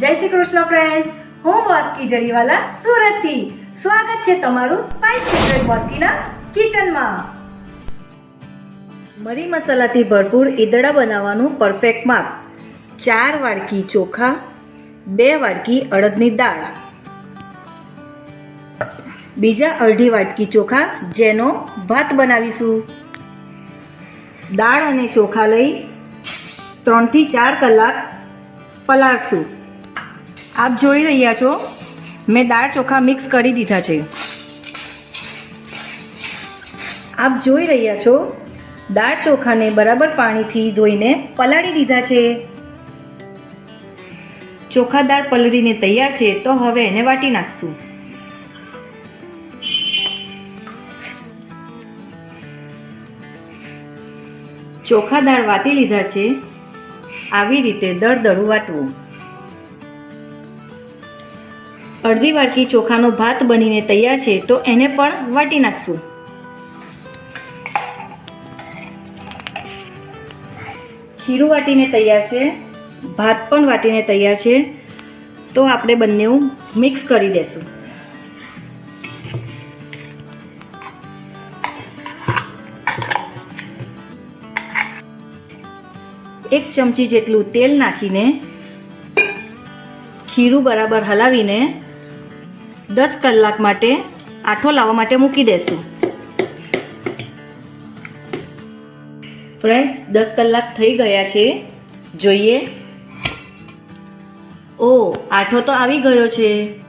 જય શ્રી કૃષ્ણ ફ્રેન્ડ હું બોસ્કી જરીવાલા, સુરતથી. સ્વાગત છે તમારું સ્પાઇસ સિક્રેટ બોસ્કીના કિચનમાં મરી મસાલાથી ભરપૂર ઈદડા બનાવવાનું પરફેક્ટ માપ. ચાર વાડકી ચોખા, બે વાડકી અડદની દાળ. બીજા અડધી વાટકી ચોખા જેનો ભાત બનાવીશું. દાળ અને ચોખા લઈ ત્રણથી ચાર કલાક પલાળશું. આપ જોઈ રહ્યા છો, મેં દાળ ચોખા મિક્સ કરી દીધા છે. આપ જોઈ રહ્યા છો, દાળ ચોખાને બરાબર પાણીથી ધોઈને પલાળી દીધા છે. ચોખા દાળ પલળીને તૈયાર છે, તો હવે એને વાટી નાખશું. ચોખા દાળ વાટી લીધા છે. આવી રીતે દળદળું વાટવું. અડધી વાટકી ચોખાનો ભાત બનીને તૈયાર છે, તો એને પણ વાટી નાખશું. ખીરું વાટીને તૈયાર છે, ભાત પણ વાટીને તૈયાર છે, તો આપણે બંને મિક્સ કરી દેશું. એક ચમચી જેટલું તેલ નાખીને ખીરું બરાબર હલાવીને દસ કલાક માટે આઠો લાવવા માટે મૂકી દેશું. ફ્રેન્ડ્સ, દસ કલાક થઈ ગયા છે. જોઈએ. ઓ, આઠો તો આવી ગયો છે.